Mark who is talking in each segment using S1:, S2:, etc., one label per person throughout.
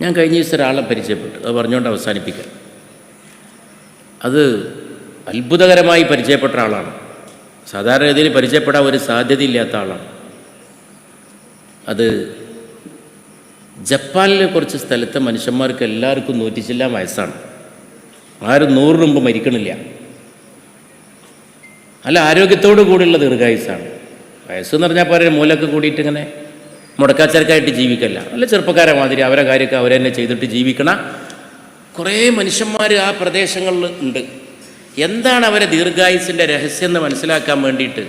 S1: ഞാൻ കഴിഞ്ഞ ദിവസം ഒരാളെ പരിചയപ്പെട്ടു. അത് പറഞ്ഞുകൊണ്ട് അവസാനിപ്പിക്കാം. അത് അത്ഭുതകരമായി പരിചയപ്പെട്ട ആളാണ് സാധാരണ രീതിയിൽ പരിചയപ്പെടാൻ ഒരു സാധ്യതയില്ലാത്ത ആളാണ്. അത് ജപ്പാനിലെ കുറച്ച് സ്ഥലത്തെ മനുഷ്യന്മാർക്ക് എല്ലാവർക്കും നൂറ്റിച്ചെല്ലാം വയസ്സാണ്. ആരും നൂറിന് മുമ്പ് മരിക്കണില്ല. അല്ല ആരോഗ്യത്തോടു കൂടിയുള്ള ദീർഘായുസാണ് വയസ്സെന്ന് പറഞ്ഞാൽ പോരെ മൂലൊക്കെ കൂടിയിട്ട് ഇങ്ങനെ മുടക്കാച്ചരക്കായിട്ട് ജീവിക്കല്ല. നല്ല ചെറുപ്പക്കാരെ മാതിരി അവരെ കാര്യമൊക്കെ അവരെന്നെ ചെയ്തിട്ട് ജീവിക്കണ കുറേ മനുഷ്യന്മാർ ആ പ്രദേശങ്ങളിൽ ഉണ്ട്. എന്താണ് അവരെ ദീർഘായുസിന്റെ രഹസ്യം എന്ന് മനസ്സിലാക്കാൻ വേണ്ടിയിട്ട്?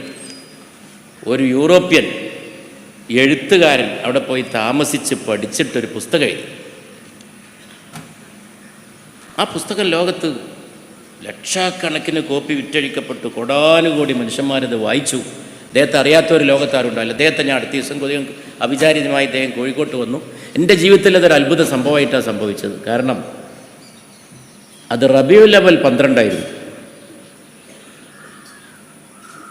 S1: ഒരു യൂറോപ്യൻ എഴുത്തുകാരൻ അവിടെ പോയി താമസിച്ച് പഠിച്ചിട്ടൊരു പുസ്തകം എഴുതി. ആ പുസ്തകം ലോകത്ത് ലക്ഷക്കണക്കിന് കോപ്പി വിറ്റഴിക്കപ്പെട്ടു. കൊടാനുകൂടി മനുഷ്യന്മാരത് വായിച്ചു. അദ്ദേഹത്തെ അറിയാത്ത ഒരു ലോകത്താരുണ്ടാവില്ല. അദ്ദേഹത്തെ ഞാൻ അടുത്ത ദിവസം കൊതിയും അവിചാരിതമായി അദ്ദേഹം കോഴിക്കോട്ട് വന്നു. എന്റെ ജീവിതത്തിൽ അതൊരു അത്ഭുത സംഭവമായിട്ടാണ് സംഭവിച്ചത്. കാരണം അത് റബിയു ലെവൽ പന്ത്രണ്ടായിരുന്നു.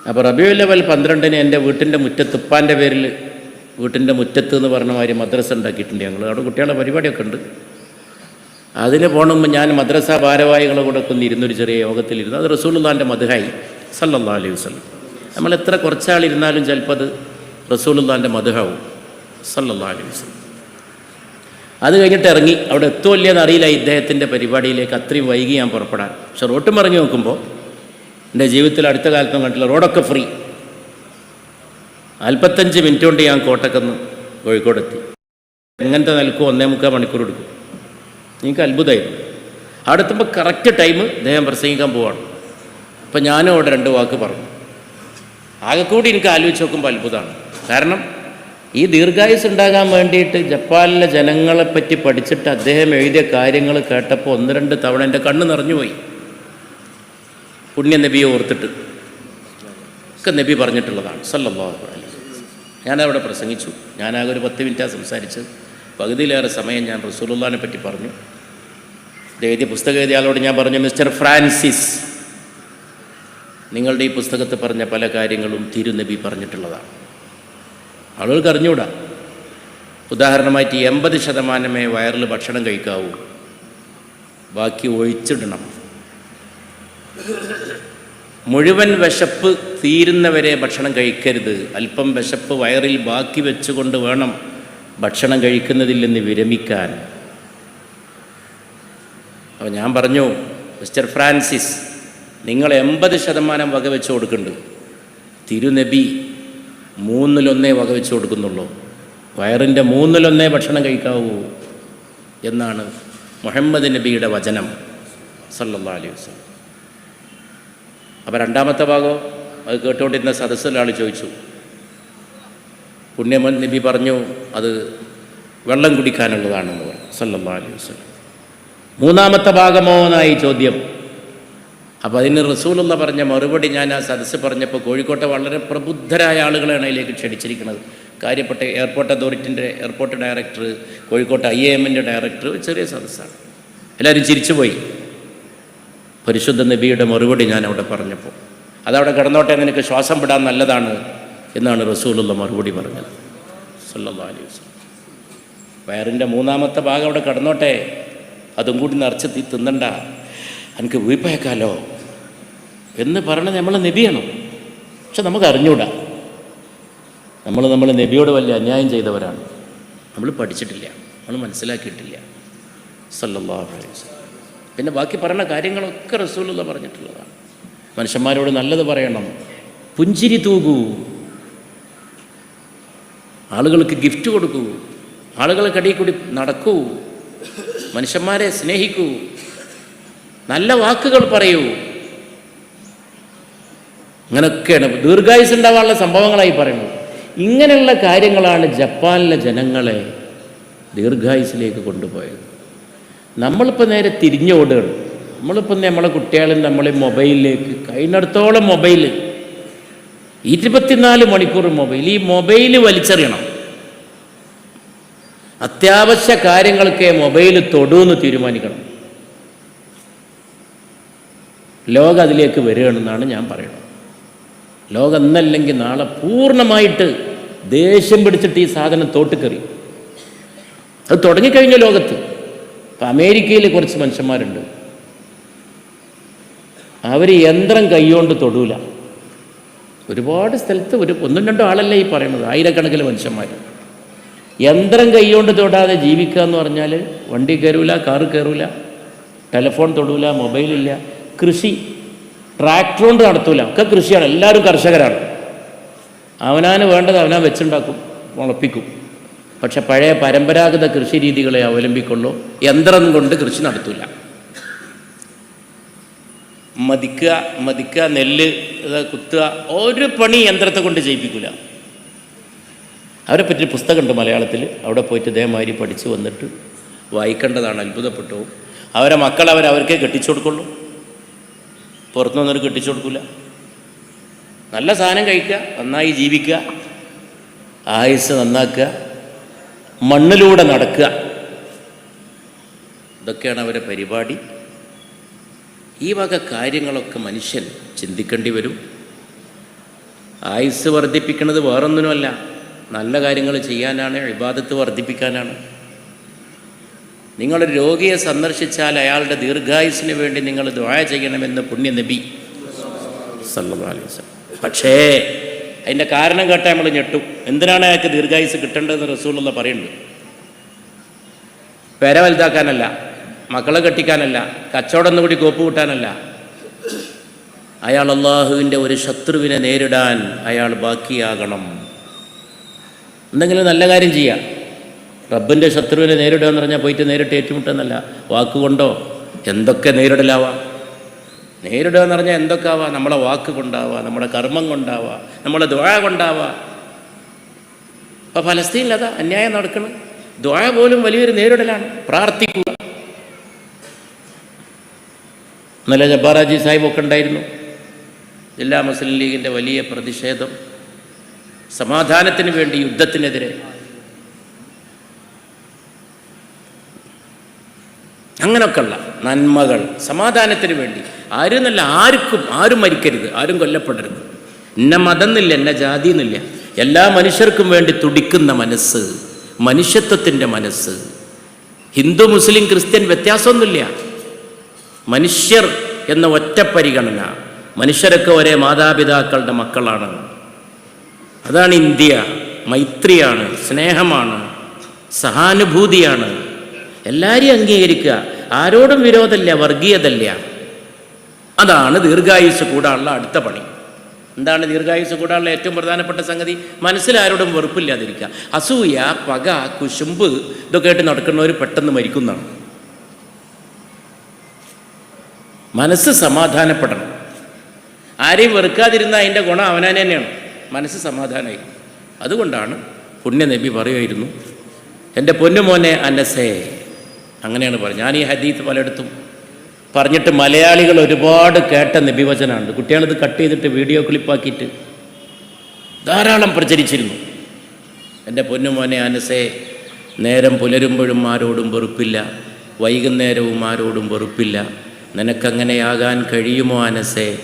S1: അപ്പോൾ റബിയു ലെവൽ പന്ത്രണ്ടിന് എന്റെ വീട്ടിന്റെ മുറ്റത്ത് ഉപ്പാന്റെ പേരിൽ വീട്ടിന്റെ മുറ്റത്ത് എന്ന് പറഞ്ഞ മാതിരി മദ്രസ ഉണ്ടാക്കിയിട്ടുണ്ട് ഞങ്ങൾ. അവിടെ കുട്ടികളുടെ പരിപാടിയൊക്കെ ഉണ്ട്. അതിന് പോകുമ്പോൾ ഞാൻ മദ്രസ ഭാരവാഹികളെ കൂടെ കൊന്നിരുന്നൊരു ചെറിയ യോഗത്തിലിരുന്നു. അത് റസൂലുള്ളാന്റെ മധുഹായി സല്ലല്ലാ അലൈഹി വസല്ലം. നമ്മൾ എത്ര കുറച്ചാളിരുന്നാലും ചിലപ്പോൾ അത് റസൂലുള്ളാന്റെ മധുഹാവും. സല്ലല്ലാ അലൈഹി വസല്ലം. അത് കഴിഞ്ഞിട്ട് ഇറങ്ങി. അവിടെ എത്തുമല്ലേന്ന് അറിയില്ല. ഇദ്ദേഹത്തിന്റെ പരിപാടിയിലേക്ക് അത്രയും വൈകി ഞാൻ പുറപ്പെടാൻ. പക്ഷെ റോട്ടും പറഞ്ഞു നോക്കുമ്പോൾ എന്റെ ജീവിതത്തിൽ അടുത്ത കാലത്തും കണ്ടില്ല റോഡൊക്കെ ഫ്രീ നാൽപ്പത്തഞ്ച് മിനിറ്റ് കൊണ്ട് ഞാൻ കോട്ടക്കുന്ന് കോഴിക്കോടെത്തി. എങ്ങനത്തെ നിൽക്കും ഒന്നേ മുക്കാൽ മണിക്കൂർ എടുക്കും. നിങ്ങൾക്ക് അത്ഭുതമായിരുന്നു. അവിടെ എത്തുമ്പോൾ കറക്റ്റ് ടൈം അദ്ദേഹം പ്രസംഗിക്കാൻ പോവാണ്. അപ്പം ഞാനും അവിടെ രണ്ട് വാക്ക് പറഞ്ഞു. ആകെ കൂടി എനിക്ക് ആലോചിച്ച് നോക്കുമ്പോൾ അത്ഭുതമാണ്. കാരണം ഈ ദീർഘായുസ് ഉണ്ടാകാൻ വേണ്ടിയിട്ട് ജപ്പാനിലെ ജനങ്ങളെപ്പറ്റി പഠിച്ചിട്ട് അദ്ദേഹം എഴുതിയ കാര്യങ്ങൾ കേട്ടപ്പോൾ ഒന്ന് രണ്ട് തവണ എന്റെ കണ്ണ് നിറഞ്ഞുപോയി പുണ്യ നബിയെ ഓർത്തിട്ട്. ഒക്കെ നബി പറഞ്ഞിട്ടുള്ളതാണ്. സല്ലല്ലാഹു അലൈഹി. ഞാനവിടെ പ്രസംഗിച്ചു. ഞാനാകെ ഒരു പത്ത് മിനിറ്റാണ് സംസാരിച്ചത്. പകുതിയിലേറെ സമയം ഞാൻ റസൂലുള്ളാനെ പറ്റി പറഞ്ഞു. എഴുതിയ പുസ്തകം എഴുതിയ ആളോട് ഞാൻ പറഞ്ഞു മിസ്റ്റർ ഫ്രാൻസിസ്. നിങ്ങളുടെ ഈ പുസ്തകത്തിൽ പറഞ്ഞ പല കാര്യങ്ങളും തിരുനബി പറഞ്ഞിട്ടുള്ളതാണ്. ആളുകൾക്ക് അറിഞ്ഞുകൂടാ? ഉദാഹരണമായിട്ട് എൺപത് ശതമാനമേ വയറിൽ ഭക്ഷണം കഴിക്കാവൂ. ബാക്കി ഒഴിച്ചിടണം. മുഴുവൻ വിശപ്പ് തീരുന്നവരെ ഭക്ഷണം കഴിക്കരുത്. അല്പം വിശപ്പ് വയറിൽ ബാക്കി വെച്ചുകൊണ്ട് വേണം ഭക്ഷണം കഴിക്കുന്നതിൽ നിന്ന് വിരമിക്കാൻ. അപ്പോൾ ഞാൻ പറഞ്ഞു മിസ്റ്റർ ഫ്രാൻസിസ് നിങ്ങൾ എൺപത് ശതമാനം വകവെച്ച് കൊടുക്കുന്നുണ്ട് തിരുനബി മൂന്നിലൊന്നേ വകവെച്ച് കൊടുക്കുന്നുള്ളൂ. വയറിന്റെ മൂന്നിലൊന്നേ ഭക്ഷണം കഴിക്കാവൂ എന്നാണ് മുഹമ്മദ് നബിയുടെ വചനം. സല്ലല്ലാഹു അലൈഹി വസ്ലം അപ്പോൾ രണ്ടാമത്തെ ഭാഗം അത് കേട്ടുകൊണ്ടിരുന്ന സദസ്സിൽ ആൾ ചോദിച്ചു. പുണ്യമൻ നബി പറഞ്ഞു അത് വെള്ളം കുടിക്കാനുള്ളതാണെന്ന് പറഞ്ഞു. സല്ലല്ലാഹു അലൈഹി വസ്ലം മൂന്നാമത്തെ ഭാഗമോ എന്നായി ചോദ്യം. അപ്പോൾ അതിന് റസൂലുള്ള പറഞ്ഞ മറുപടി ഞാൻ ആ സദസ്സ് പറഞ്ഞപ്പോൾ കോഴിക്കോട്ടെ വളരെ പ്രബുദ്ധരായ ആളുകളാണ് അതിലേക്ക് ക്ഷണിച്ചിരിക്കുന്നത്. കാര്യപ്പെട്ട എയർപോർട്ട് അതോറിറ്റിന്റെ എയർപോർട്ട് ഡയറക്ടർ കോഴിക്കോട്ടെ ഐ എ എമ്മിന്റെ ഡയറക്ടർ ചെറിയ സദസ്സാണ്. എല്ലാവരും ചിരിച്ചുപോയി. പരിശുദ്ധ നബിയുടെ മറുപടി ഞാൻ അവിടെ പറഞ്ഞപ്പോൾ അതവിടെ കിടന്നോട്ടെ നിനക്ക് ശ്വാസം വിടാൻ നല്ലതാണ് എന്നാണ് റസൂലുള്ള മറുപടി പറഞ്ഞത്. സല്ലാ അലൈഹി വസല്ലം. വയറിന്റെ മൂന്നാമത്തെ ഭാഗം അവിടെ കിടന്നോട്ടെ. അതും കൂടി നിറച്ച് തിന്നണ്ട. എനിക്ക് വീപ്പയക്കാലോ? എന്ന് പറയണത് നമ്മൾ നബിയാണ്. പക്ഷെ നമുക്ക് അറിഞ്ഞൂടാ. നമ്മൾ നമ്മൾ നബിയോട് വലിയ അന്യായം ചെയ്തവരാണ്. നമ്മൾ പഠിച്ചിട്ടില്ല. നമ്മൾ മനസ്സിലാക്കിയിട്ടില്ല. സല്ലല്ലാഹു അലൈഹി പിന്നെ ബാക്കി പറയുന്ന കാര്യങ്ങളൊക്കെ റസൂലുള്ള പറഞ്ഞിട്ടുള്ളതാണ്. മനുഷ്യന്മാരോട് നല്ലത് പറയണം. പുഞ്ചിരി തൂകൂ. ആളുകൾക്ക് ഗിഫ്റ്റ് കൊടുക്കൂ. ആളുകൾക്കടിയിൽ കൂടി നടക്കൂ. മനുഷ്യന്മാരെ സ്നേഹിക്കൂ. നല്ല വാക്കുകൾ പറയൂ. അങ്ങനെയൊക്കെയാണ് ദീർഘായുസ് ഉണ്ടാവാനുള്ള സംഭവങ്ങളായി പറയുന്നത്. ഇങ്ങനെയുള്ള കാര്യങ്ങളാണ് ജപ്പാനിലെ ജനങ്ങളെ ദീർഘായുസിലേക്ക് കൊണ്ടുപോയത്. നമ്മളിപ്പോൾ നേരെ തിരിഞ്ഞോടുകയാണ് നമ്മളിപ്പോൾ നമ്മളെ കുട്ടികളും നമ്മളെ മൊബൈലിലേക്ക് കഴിഞ്ഞിടത്തോളം മൊബൈൽ ഇരുപത്തിനാല് മണിക്കൂർ മൊബൈൽ ഈ മൊബൈൽ വലിച്ചെറിയണം. അത്യാവശ്യ കാര്യങ്ങൾക്ക് മൊബൈൽ തൊടുമെന്ന് തീരുമാനിക്കണം. ലോകം അതിലേക്ക് വരികയാണെന്നാണ് ഞാൻ പറയുന്നത്. ലോകം എന്നല്ലെങ്കിൽ നാളെ പൂർണമായിട്ട് ദേഷ്യം പിടിച്ചിട്ട് ഈ സാധനം തോട്ടിക്കറി. അത് തുടങ്ങിക്കഴിഞ്ഞ ലോകത്ത്. ഇപ്പം അമേരിക്കയിൽ കുറച്ച് മനുഷ്യന്മാരുണ്ട്. അവർ യന്ത്രം കൈകൊണ്ട് തൊടൂല. ഒരുപാട് സ്ഥലത്ത് ഒരു ഒന്നും രണ്ടോ ആളല്ലേ ഈ പറയുന്നത്. ആയിരക്കണക്കിന് മനുഷ്യന്മാർ യന്ത്രം കൈകൊണ്ട് തൊടാതെ ജീവിക്കുക എന്ന് പറഞ്ഞാൽ വണ്ടി കയറൂല കാറ് കയറൂല ടെലഫോൺ തൊടൂല മൊബൈലില്ല കൃഷി. ട്രാക്ടർ കൊണ്ട് നടത്തൂല. ഒക്കെ കൃഷിയാണ്. എല്ലാവരും കർഷകരാണ്. അവനാന് വേണ്ടത് അവനാൻ വെച്ചുണ്ടാക്കും മുളപ്പിക്കും പക്ഷെ പഴയ പരമ്പരാഗത കൃഷി രീതികളെ അവലംബിക്കുള്ളൂ. യന്ത്രം കൊണ്ട് കൃഷി നടത്തൂല. മതിക്കുക മതിക്കുക നെല്ല് കുത്തുക ഒരു പണി യന്ത്രത്തെ കൊണ്ട് ചെയ്യിപ്പിക്കില്ല അവരെ പറ്റി പുസ്തകമുണ്ട് മലയാളത്തിൽ അവിടെ പോയിട്ട് ഇതേമാതിരി പഠിച്ചു വന്നിട്ട് വായിക്കേണ്ടതാണ് അത്ഭുതപ്പെട്ടു. അവരെ മക്കൾ അവർ അവർക്കേ കെട്ടിച്ചു കൊടുക്കുള്ളൂ. പുറത്തുനിന്നൊരു കെട്ടിച്ചു കൊടുക്കില്ല നല്ല സാധനം കഴിക്കുക നന്നായി ജീവിക്കുക ആയുസ് നന്നാക്കുക മണ്ണിലൂടെ നടക്കുക. ഇതൊക്കെയാണ് അവരെ പരിപാടി. ഈ വക കാര്യങ്ങളൊക്കെ മനുഷ്യൻ ചിന്തിക്കേണ്ടി വരും. ആയുസ് വർദ്ധിപ്പിക്കുന്നത് വേറൊന്നിനുമല്ല. നല്ല കാര്യങ്ങൾ ചെയ്യാനാണ് ഇബാദത്ത് വർദ്ധിപ്പിക്കാനാണ്. നിങ്ങളൊരു രോഗിയെ സന്ദർശിച്ചാൽ അയാളുടെ ദീർഘായുസിന് വേണ്ടി നിങ്ങൾ ദ്വായ ചെയ്യണമെന്ന് പുണ്യ നബി വസല്ലം. പക്ഷേ അതിന്റെ കാരണം കേട്ടാൽ നമ്മൾ ഞെട്ടും. എന്തിനാണ് അയാൾക്ക് ദീർഘായുസ് കിട്ടേണ്ടതെന്ന് റസൂലുള്ള പറയുന്നുണ്ട് പേര വലുതാക്കാനല്ല മക്കളെ കെട്ടിക്കാനല്ല കച്ചവടം കൂടി കോപ്പ് കൂട്ടാനല്ല. അയാൾ അള്ളാഹുവിന്റെ ഒരു ശത്രുവിനെ നേരിടാൻ അയാൾ ബാക്കിയാകണം. എന്തെങ്കിലും നല്ല കാര്യം ചെയ്യാം. റബ്ബിന്റെ ശത്രുവിനെ നേരിടുക എന്ന് പറഞ്ഞാൽ പോയിട്ട് നേരിട്ട് ഏറ്റുമുട്ടെന്നല്ല. വാക്കുകൊണ്ടോ? എന്തൊക്കെ നേരിടലാവാം? നേരിടുക എന്ന് പറഞ്ഞാൽ എന്തൊക്കെ ആവാം നമ്മളെ വാക്ക് കൊണ്ടാവാം നമ്മുടെ കർമ്മം കൊണ്ടാവാം നമ്മളെ ദ്വാഴ കൊണ്ടാവാം. അപ്പോൾ ഫലസ്തീനിൽ അതാ അന്യായം നടക്കണം. ദ്വാഴ പോലും വലിയൊരു നേരിടലാണ്. പ്രാർത്ഥിക്കുക. ഇന്നലെ ജബ്ബാറാജി സാഹിബ് ഒക്കെ ഉണ്ടായിരുന്നു. ജില്ലാ മുസ്ലിം ലീഗിന്റെ വലിയ പ്രതിഷേധം. സമാധാനത്തിന് വേണ്ടി യുദ്ധത്തിനെതിരെ അങ്ങനെയൊക്കെയുള്ള നന്മകൾ സമാധാനത്തിന് വേണ്ടി. ആരും നല്ല ആർക്കും ആരും മരിക്കരുത് ആരും കൊല്ലപ്പെടരുത്. എന്നെ മതന്നില്ല എന്നെ ജാതി എന്നില്ല എല്ലാ മനുഷ്യർക്കും വേണ്ടി തുടിക്കുന്ന മനസ്സ് മനുഷ്യത്വത്തിന്റെ മനസ്സ്. ഹിന്ദു മുസ്ലിം ക്രിസ്ത്യൻ വ്യത്യാസമൊന്നുമില്ല. മനുഷ്യർ എന്ന ഒറ്റ പരിഗണന മനുഷ്യരൊക്കെ ഒരേ മാതാപിതാക്കളുടെ മക്കളാണ്. അതാണ് ഇന്ത്യ. മൈത്രിയാണ് സ്നേഹമാണ് സഹാനുഭൂതിയാണ്. എല്ലാവരെയും അംഗീകരിക്കുക. ആരോടും വിരോധമില്ല വർഗീയതല്ല അതാണ് ദീർഘായുസ് കൂടാനുള്ള അടുത്ത പണി. എന്താണ് ദീർഘായുസ് കൂടാനുള്ള ഏറ്റവും പ്രധാനപ്പെട്ട സംഗതി? മനസ്സിലാരോടും വെറുപ്പില്ലാതിരിക്കുക. അസൂയ പക കുശുമ്പ് ഇതൊക്കെ ആയിട്ട് നടക്കുന്നവർ പെട്ടെന്ന് മരിക്കുന്നതാണ്. മനസ്സ് സമാധാനപ്പെടണം. ആരെയും വെറുക്കാതിരുന്ന അതിന്റെ ഗുണം അവനാൻ തന്നെയാണ്. മനസ്സ് സമാധാനമായി. അതുകൊണ്ടാണ് പുണ്യനബി പറയുമായിരുന്നു എന്റെ പൊന്നുമോനെ അനസേ അങ്ങനെയാണ് പറഞ്ഞത്. ഞാൻ ഈ ഹദീത്ത് പലയിടത്തും പറഞ്ഞിട്ട് മലയാളികൾ ഒരുപാട് കേട്ട നിബിവചനമുണ്ട്. കുട്ടികളിത് കട്ട് ചെയ്തിട്ട് വീഡിയോ ക്ലിപ്പാക്കിയിട്ട് ധാരാളം പ്രചരിച്ചിരുന്നു. എന്റെ പൊന്നുമോനെ അനസേ നേരം പുലരുമ്പോഴും ആരോടും വെറുപ്പില്ല. വൈകുന്നേരവും ആരോടും വെറുപ്പില്ല. നിനക്കങ്ങനെയാകാൻ കഴിയുമോ അനസേ?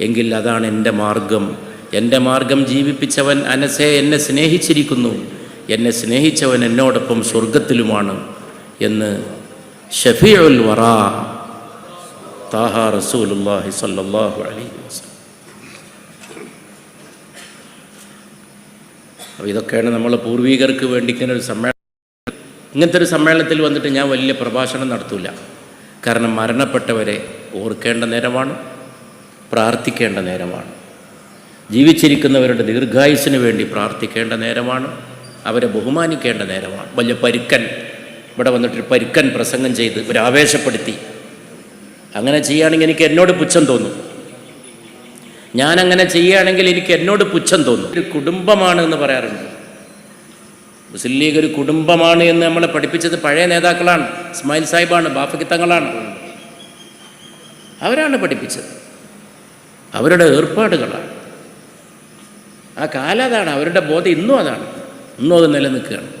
S1: എങ്കിൽ അതാണ് എന്റെ മാർഗം. എന്റെ മാർഗം ജീവിപ്പിച്ചവൻ അനസേ എന്നെ സ്നേഹിച്ചിരിക്കുന്നു. എന്നെ സ്നേഹിച്ചവൻ എന്നോടൊപ്പം സ്വർഗത്തിലുമാണ് എന്ന് ഷഫീഉൽ വറ താഹ റസൂലുല്ലാഹി സല്ലല്ലാഹു അലൈഹി വസല്ലം. അപ്പോൾ ഇതൊക്കെയാണ് നമ്മൾ പൂർവീകർക്ക് വേണ്ടി ഇങ്ങനെ ഒരു സമ്മേളനം ഇങ്ങനത്തെ ഒരു സമ്മേളനത്തിൽ വന്നിട്ട് ഞാൻ വലിയ പ്രഭാഷണം നടത്തൂല. കാരണം മരണപ്പെട്ടവരെ ഓർക്കേണ്ട നേരമാണ് പ്രാർത്ഥിക്കേണ്ട നേരമാണ്. ജീവിച്ചിരിക്കുന്നവരുടെ ദീർഘായുസിന് വേണ്ടി പ്രാർത്ഥിക്കേണ്ട നേരമാണ് അവരെ ബഹുമാനിക്കേണ്ട നേരമാണ്. വലിയ പരുക്കൻ ഇവിടെ വന്നിട്ടൊരു പരുക്കൻ പ്രസംഗം ചെയ്ത് ഒരു ആവേശപ്പെടുത്തി. അങ്ങനെ ചെയ്യുകയാണെങ്കിൽ എനിക്ക് എന്നോട് പുച്ഛം തോന്നും. ഞാൻ അങ്ങനെ ചെയ്യുകയാണെങ്കിൽ എനിക്ക് എന്നോട് പുച്ഛം തോന്നും. ഒരു കുടുംബമാണ് എന്ന് പറയാറുണ്ട്. മുസ്ലിം ലീഗ് ഒരു കുടുംബമാണ് എന്ന് നമ്മളെ പഠിപ്പിച്ചത് പഴയ നേതാക്കളാണ്. ഇസ്മായിൽ സാഹിബാണ് ബാഫക്കിത്തങ്ങളാണ് അവരാണ് പഠിപ്പിച്ചത്. അവരുടെ ഏർപ്പാടുകളാണ്. ആ കാലം അതാണ്. അവരുടെ ബോധം ഇന്നും അതാണ്. ഇന്നും അത് നിലനിൽക്കുകയാണ്.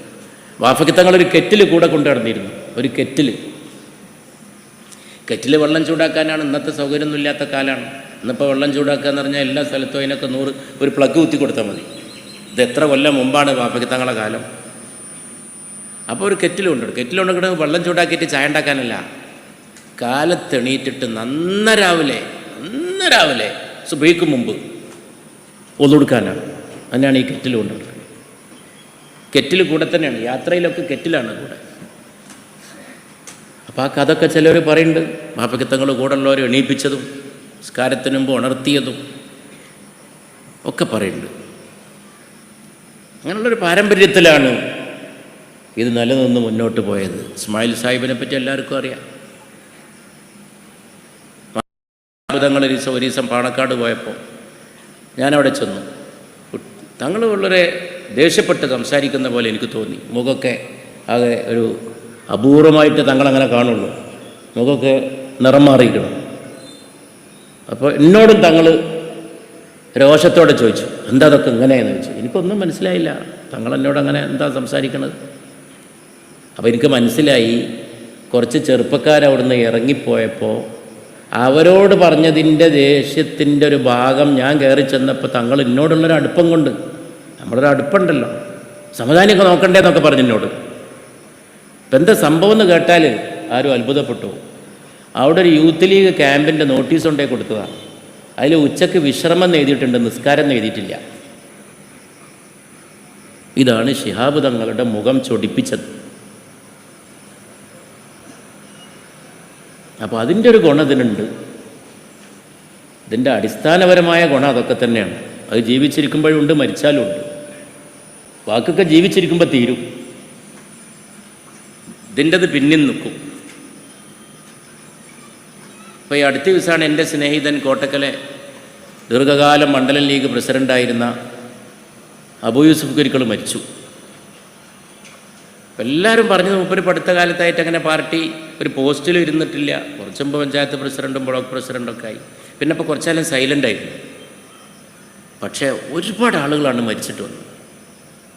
S1: വാഫക്കിത്തങ്ങൾ ഒരു കെറ്റിൽ കൂടെ കൊണ്ടു നടന്നിരുന്നു. ഒരു കെറ്റിൽ കെറ്റിൽ വെള്ളം ചൂടാക്കാനാണ് ഇന്നത്തെ സൗകര്യമൊന്നും ഇല്ലാത്ത കാലമാണ്. ഇന്നിപ്പോൾ വെള്ളം ചൂടാക്കുക എന്ന് പറഞ്ഞാൽ എല്ലാ സ്ഥലത്തും അതിനൊക്കെ നൂറ് ഒരു പ്ലഗ് കുത്തി കൊടുത്താൽ മതി. ഇത് എത്ര കൊല്ലം മുമ്പാണ് വാഫക്കിത്തങ്ങളെ കാലം. അപ്പോൾ ഒരു കെറ്റിൽ കൊണ്ടുവരും. കെറ്റിൽ കൊണ്ടുകൊണ്ട് വെള്ളം ചൂടാക്കിയിട്ട് ചായ ഉണ്ടാക്കാനല്ല. കാലത്തെണീറ്റിട്ട് നന്ന രാവിലെ നന്ന രാവിലെ സുബൈക്ക് മുമ്പ് ഒതുകൊടുക്കാനാണ്. അതിനാണ് ഈ കെറ്റിൽ കൊണ്ടുള്ളത് കെറ്റിൽ കൂടെ തന്നെയാണ് യാത്രയിലൊക്കെ കെറ്റിലാണ് കൂടെ. അപ്പോൾ ആ കഥൊക്കെ ചിലർ പറയുന്നുണ്ട് മാപ്പക്കത്തങ്ങൾ കൂടെ ഉള്ളവരെ എണീപ്പിച്ചതും സ്കാരത്തിന് മുമ്പ് ഉണർത്തിയതും ഒക്കെ പറയുന്നുണ്ട്. അങ്ങനെയുള്ളൊരു പാരമ്പര്യത്തിലാണ് ഇത് നിലനിന്ന് മുന്നോട്ട് പോയത്. ഇസ്മായിൽ സാഹിബിനെ പറ്റി എല്ലാവർക്കും അറിയാം. അത്ഭുതങ്ങൾ ഒരു ദിവസം ഒരു ദിവസം പാണക്കാട് പോയപ്പോൾ ഞാനവിടെ ചെന്നു. തങ്ങൾ വളരെ ദേഷ്യപ്പെട്ട് സംസാരിക്കുന്ന പോലെ എനിക്ക് തോന്നി. മുഖമൊക്കെ ആകെ ഒരു അപൂർവമായിട്ട് തങ്ങളങ്ങനെ കാണുള്ളൂ. മുഖമൊക്കെ നിറം മാറിയിരിക്കണം. അപ്പോൾ എന്നോടും തങ്ങൾ രോഷത്തോടെ ചോദിച്ചു എന്താ അതൊക്കെ ഇങ്ങനെയെന്ന് ചോദിച്ചു? എനിക്കൊന്നും മനസ്സിലായില്ല. തങ്ങൾ എന്നോട് അങ്ങനെ എന്താ സംസാരിക്കണത്? അപ്പോൾ എനിക്ക് മനസ്സിലായി കുറച്ച് ചെറുപ്പക്കാരവിടുന്ന് ഇറങ്ങിപ്പോയപ്പോൾ അവരോട് പറഞ്ഞതിന്റെ ദേഷ്യത്തിന്റെ ഒരു ഭാഗം ഞാൻ കയറി ചെന്നപ്പോൾ തങ്ങൾ എന്നോടുള്ളൊരു അടുപ്പം കൊണ്ട് നമ്മളൊരു അടുപ്പുണ്ടല്ലോ. സമാധാനമൊക്കെ നോക്കണ്ടേന്നൊക്കെ പറഞ്ഞു എന്നോട്. ഇപ്പം എന്താ സംഭവം എന്ന് കേട്ടാൽ ആരും അത്ഭുതപ്പെട്ടു. അവിടെ ഒരു യൂത്ത് ലീഗ് ക്യാമ്പിന്റെ നോട്ടീസ് കൊണ്ടേ കൊടുത്തതാണ് അതിൽ ഉച്ചയ്ക്ക് വിശ്രമം എഴുതിയിട്ടുണ്ട് നിസ്കാരം എഴുതിയിട്ടില്ല. ഇതാണ് ശിഹാബ് തങ്ങളുടെ മുഖം ചൊടിപ്പിച്ചത്. അപ്പോൾ അതിന്റെ ഒരു ഗുണം ഇതിനുണ്ട്. ഇതിന്റെ അടിസ്ഥാനപരമായ ഗുണം അതൊക്കെ തന്നെയാണ്. അത് ജീവിച്ചിരിക്കുമ്പോഴും ഉണ്ട് മരിച്ചാലും ഉണ്ട്. വാക്കൊക്കെ ജീവിച്ചിരിക്കുമ്പോൾ തീരും. ഇതിന്റെത് പിന്നിൽ നിൽക്കും. ഇപ്പോൾ ഈ അടുത്ത ദിവസമാണ് എന്റെ സ്നേഹിതൻ കോട്ടക്കലെ ദീർഘകാലം മണ്ഡലം ലീഗ് പ്രസിഡന്റായിരുന്ന അബു യൂസുഫ് കുരുക്കൾ മരിച്ചു. എല്ലാവരും പറഞ്ഞു മുപ്പര് പഠിത്ത കാലത്തായിട്ട് അങ്ങനെ പാർട്ടി ഒരു പോസ്റ്റിലും ഇരുന്നിട്ടില്ല. കുറച്ച് മുമ്പ് പഞ്ചായത്ത് പ്രസിഡന്റും ബ്ലോക്ക് പ്രസിഡന്റൊക്കെ ആയി. പിന്നെ ഇപ്പോൾ കുറച്ചാലും സൈലന്റ് ആയിരുന്നു. പക്ഷേ ഒരുപാട് ആളുകളാണ് മരിച്ചിട്ട് വന്നത്.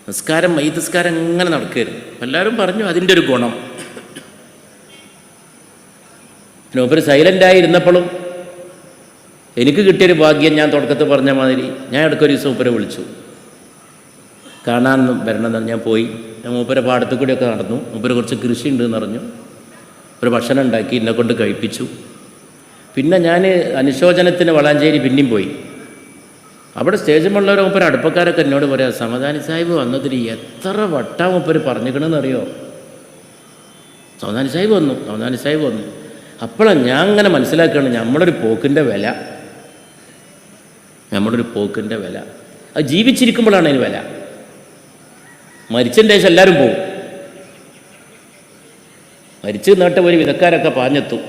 S1: നിസ്കാരം മൈ നിസ്കാരം ഇങ്ങനെ നടക്കുകയായിരുന്നു. എല്ലാവരും പറഞ്ഞു അതിന്റെ ഒരു ഗുണം. പിന്നെ ഉപരി സൈലന്റായി ഇരുന്നപ്പോഴും എനിക്ക് കിട്ടിയൊരു ഭാഗ്യം ഞാൻ തുടക്കത്തിൽ പറഞ്ഞ മാതിരി ഞാൻ ഇടയ്ക്കൊരു ദിവസം ഉപരെ വിളിച്ചു. കാണാൻ വരണമെന്ന് ഞാൻ പോയി. ഞാൻ മൂപ്പരെ പാടത്തു കൂടിയൊക്കെ നടന്നു. മൂപ്പര് കുറച്ച് കൃഷി ഉണ്ട് എന്ന് പറഞ്ഞു. ഒരു ഭക്ഷണം ഉണ്ടാക്കി എന്നെ കൊണ്ട് കഴിപ്പിച്ചു. പിന്നെ ഞാൻ അനുശോചനത്തിന് വളാഞ്ചേരി പിന്നെയും പോയി. അവിടെ സ്റ്റേജിലുള്ളവർ മുപ്പര് അടുപ്പക്കാരൊക്കെ എന്നോട് പറയാം സമദാനി സാഹിബ് വന്നതിൽ എത്ര വട്ടാ മുപ്പര് പറഞ്ഞിക്കണമെന്ന് അറിയോ സമദാനി സാഹിബ് വന്നു സമദാനി സാഹിബ് വന്നു. അപ്പോഴാണ് ഞാൻ അങ്ങനെ മനസ്സിലാക്കുകയാണ് നമ്മളൊരു പോക്കിന്റെ വില. നമ്മളൊരു പോക്കിന്റെ വില. അത് ജീവിച്ചിരിക്കുമ്പോഴാണ് അതിന് വില. മരിച്ചതിന്റെ ശേഷം എല്ലാവരും പോകും മരിച്ചു നേട്ട ഒരു വിധക്കാരൊക്കെ പാഞ്ഞെത്തും.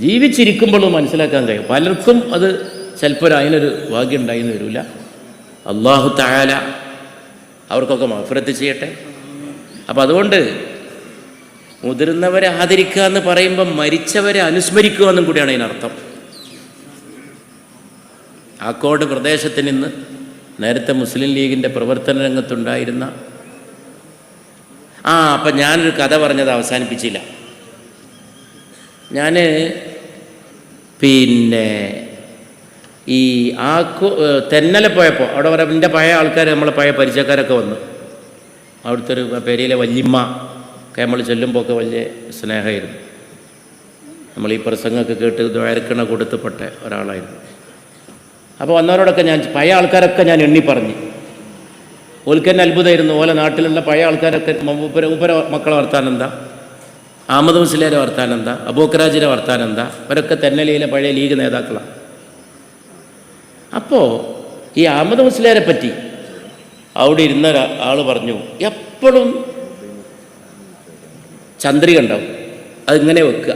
S1: ജീവിച്ചിരിക്കുമ്പോഴും മനസ്സിലാക്കാൻ കഴിയും. പലർക്കും അത് ചിലപ്പോൾ അതിനൊരു ഭാഗ്യം ഉണ്ടായിന്ന് വരില്ല അള്ളാഹു തായാല അവർക്കൊക്കെ മഫുരത്ത് ചെയ്യട്ടെ. അപ്പം അതുകൊണ്ട് മുതിർന്നവരെ ആദരിക്കുക എന്ന് പറയുമ്പോൾ മരിച്ചവരെ അനുസ്മരിക്കുക എന്നും കൂടിയാണ് അതിനർത്ഥം ആക്കോട് പ്രദേശത്ത് നിന്ന് നേരത്തെ മുസ്ലിം ലീഗിന്റെ പ്രവർത്തന രംഗത്തുണ്ടായിരുന്ന ആ അപ്പം ഞാനൊരു കഥ പറഞ്ഞത് അവസാനിപ്പിച്ചില്ല. ഞാൻ പിന്നെ ഈ ആ തെന്നല പോയപ്പോൾ അവിടെ വരെ എന്റെ പഴയ ആൾക്കാർ നമ്മളെ പഴയ പരിചയക്കാരൊക്കെ വന്നു. അവിടുത്തെ ഒരു പെരിയിലെ വല്യമ്മ ഒക്കെ നമ്മൾ ചെല്ലുമ്പോൾ ഒക്കെ വലിയ സ്നേഹമായിരുന്നു. നമ്മൾ ഈ പ്രസംഗമൊക്കെ കേട്ട് ദ്വാരക്കണ കൊടുത്തപ്പെട്ട ഒരാളായിരുന്നു. അപ്പോൾ വന്നവരോടൊക്കെ ഞാൻ പഴയ ആൾക്കാരൊക്കെ ഞാൻ എണ്ണി പറഞ്ഞു. ഓൽക്കന്നെ അത്ഭുതമായിരുന്നു. ഓല നാട്ടിലുള്ള പഴയ ആൾക്കാരൊക്കെ ഉപര ഉപര മക്കളെ വർത്താനം എന്താ? അഹമ്മദ് മുസ്ലിയുടെ വർത്താനം എന്താ? അബൂക്കറാജിന്റെ വർത്താനം എന്താ? അവരൊക്കെ തെന്നലിയിലെ പഴയ ലീഗ് നേതാക്കളാണ് അപ്പോൾ ഈ അഹമ്മദ് മുസ്ലിയാരെ പറ്റി അവിടെ ഇരുന്ന ആൾ പറഞ്ഞു എപ്പോഴും ചന്ദ്രിക ഉണ്ടാവും. അതിങ്ങനെ വെക്കുക.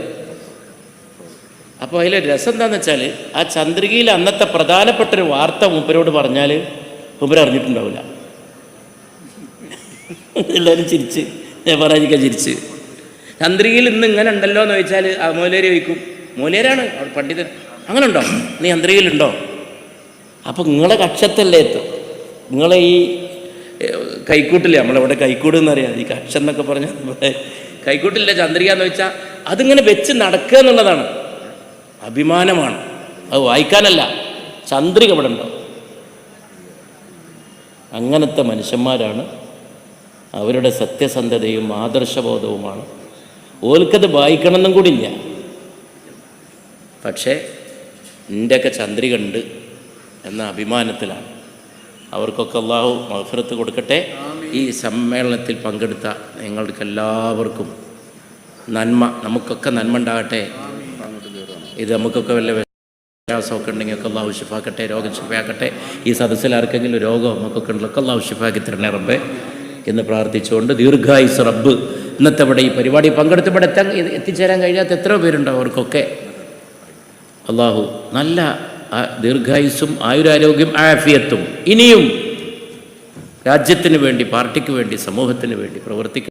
S1: അപ്പോൾ അതിലെ രസം എന്താണെന്ന് വെച്ചാൽ ആ ചന്ദ്രികയിൽ അന്നത്തെ പ്രധാനപ്പെട്ട ഒരു വാർത്ത മൂപ്പരോട് പറഞ്ഞാൽ മൂപ്പര് അറിഞ്ഞിട്ടുണ്ടാവില്ല. എല്ലാവരും ചിരിച്ച് ഞാൻ പറഞ്ഞിരിക്കാൻ ചിരിച്ച്. ചന്ദ്രികയിൽ ഇന്ന് ഇങ്ങനെ ഉണ്ടല്ലോ എന്ന് ചോദിച്ചാൽ ആ മൂലേരി ചോദിക്കും. മൂലേരാണ് പണ്ഡിതൻ. അങ്ങനെ ഉണ്ടോ നീ ചന്ദ്രികയിലുണ്ടോ അപ്പോൾ നിങ്ങളെ കക്ഷത്തല്ലേ എത്തും നിങ്ങളെ ഈ കൈക്കൂട്ടില്ല? നമ്മളിവിടെ കൈക്കൂട് എന്നറിയാം. ഈ കക്ഷം എന്നൊക്കെ പറഞ്ഞാൽ കൈക്കൂട്ടില്ല ചന്ദ്രിക എന്ന് വെച്ചാൽ അതിങ്ങനെ വെച്ച് നടക്കുക എന്നുള്ളതാണ്. അഭിമാനമാണ്. അത് വായിക്കാനല്ല. ചന്ദ്രിക ഇവിടെ ഉണ്ടോ? അങ്ങനത്തെ മനുഷ്യന്മാരാണ്. അവരുടെ സത്യസന്ധതയും ആദർശബോധവുമാണ്. ഓൽക്കത് വായിക്കണമെന്നും കൂടി ഇല്ല. പക്ഷേ എന്റെയൊക്കെ ചന്ദ്രിക ഉണ്ട്. എന്ന അഭിമാനത്തിലാണ്. അവർക്കൊക്കെ അള്ളാഹു മഹഫിറത്ത് കൊടുക്കട്ടെ. ഈ സമ്മേളനത്തിൽ പങ്കെടുത്ത നിങ്ങൾക്ക് എല്ലാവർക്കും നന്മ നമുക്കൊക്കെ നന്മ ഉണ്ടാകട്ടെ. ഇത് നമുക്കൊക്കെ വല്ല വ്യത്യാസമൊക്കെ ഉണ്ടെങ്കിൽ ഒക്കെ അള്ളാഹു ഷിഫാക്കട്ടെ രോഗം ഷിഫാക്കട്ടെ ഈ സദസ്സിൽ ആർക്കെങ്കിലും രോഗം നമുക്കൊക്കെ ഉള്ളതൊക്കെ അള്ളാഹു ഷിഫാക്കി തരണേ റബ്ബെ എന്ന് പ്രാർത്ഥിച്ചുകൊണ്ട് ദീർഘായുസ് റബ്ബ് ഇന്നത്തെ ഇവിടെ ഈ പരിപാടി പങ്കെടുത്ത് ഇവിടെ എത്താൻ എത്തിച്ചേരാൻ കഴിയാത്ത എത്രയോ പേരുണ്ടോ അവർക്കൊക്കെ. അള്ളാഹു നല്ല ദീർഘായുസ്സും ആയുരാരോഗ്യം ആഫിയത്തും ഇനിയും രാജ്യത്തിന് വേണ്ടി പാർട്ടിക്ക് വേണ്ടി സമൂഹത്തിന് വേണ്ടി പ്രവർത്തിക്കും